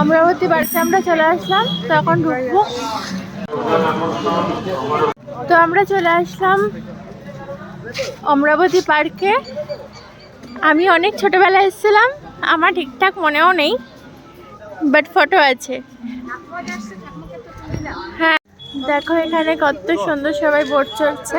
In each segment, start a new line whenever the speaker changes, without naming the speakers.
অমরাবতী বাড়িতে আমরা চলে আসলাম, তো এখন ঢুকবো। তো আমরা চলে আসলাম অমরাবতী পার্কে। আমি অনেক ছোটবেলায় এসেছিলাম, আমার ঠিকঠাক মনেও নেই বাট ফটো আছে। হ্যাঁ দেখো এখানে কত সুন্দর সবাই বোট চড়ছে।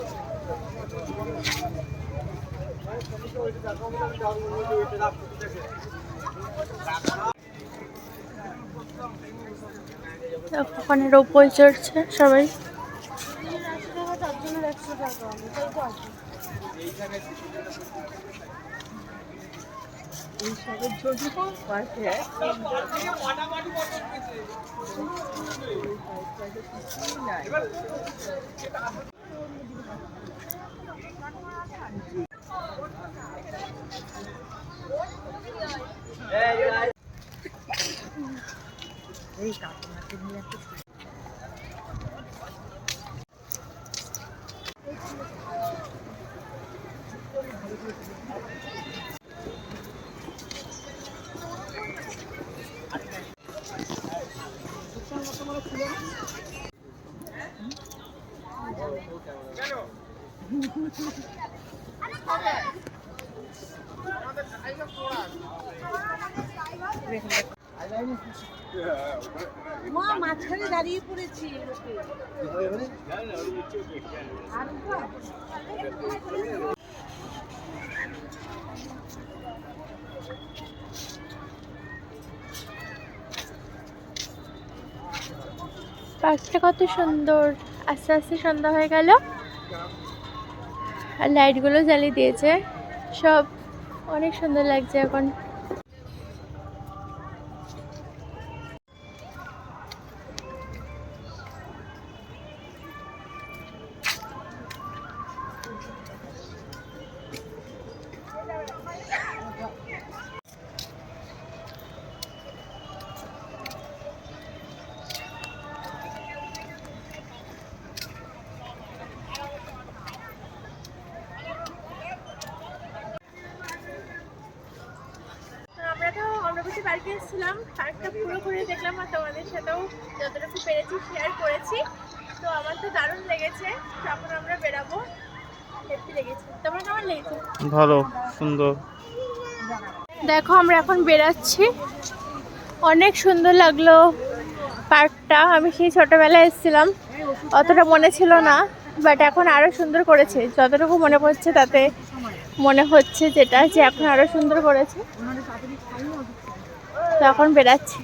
ওখানে রোপওয়ে চড়ছে সবাই। এই কাকিমাকে নিয়ে একটা Hello.
মা, মাঝখানে দাঁড়িয়ে পড়েছি।
কত সুন্দর। আস্তে আস্তে সন্ধ্যা হয়ে গেল। আর লাইটগুলো জ্বালিয়ে দিয়েছে। সব অনেক সুন্দর লাগছে এখন। পার্কে এসেছিলাম পার্কটা পুরো ঘুরে দেখলাম আর তোমাদের সাথেও যতটুকু পেরেছি শেয়ার করেছি। তো আমার তো দারুণ লেগেছে তখন আমরা বেরাবো। হেপি লেগেছে। তোমার কেমন লেগেছে?
ভালো সুন্দর।
দেখো আমরা এখন বেরাচ্ছি। অনেক সুন্দর লাগল পার্কটা। আমি সেই ছোটোবেলায় এসেছিলাম। অতটা মনে ছিল না বাট এখন আরও সুন্দর করেছে। যতটুকু মনে পড়ছে তাতে মনে হচ্ছে যেটা যে এখন আরও সুন্দর করেছে। তো এখন বেড়াচ্ছি?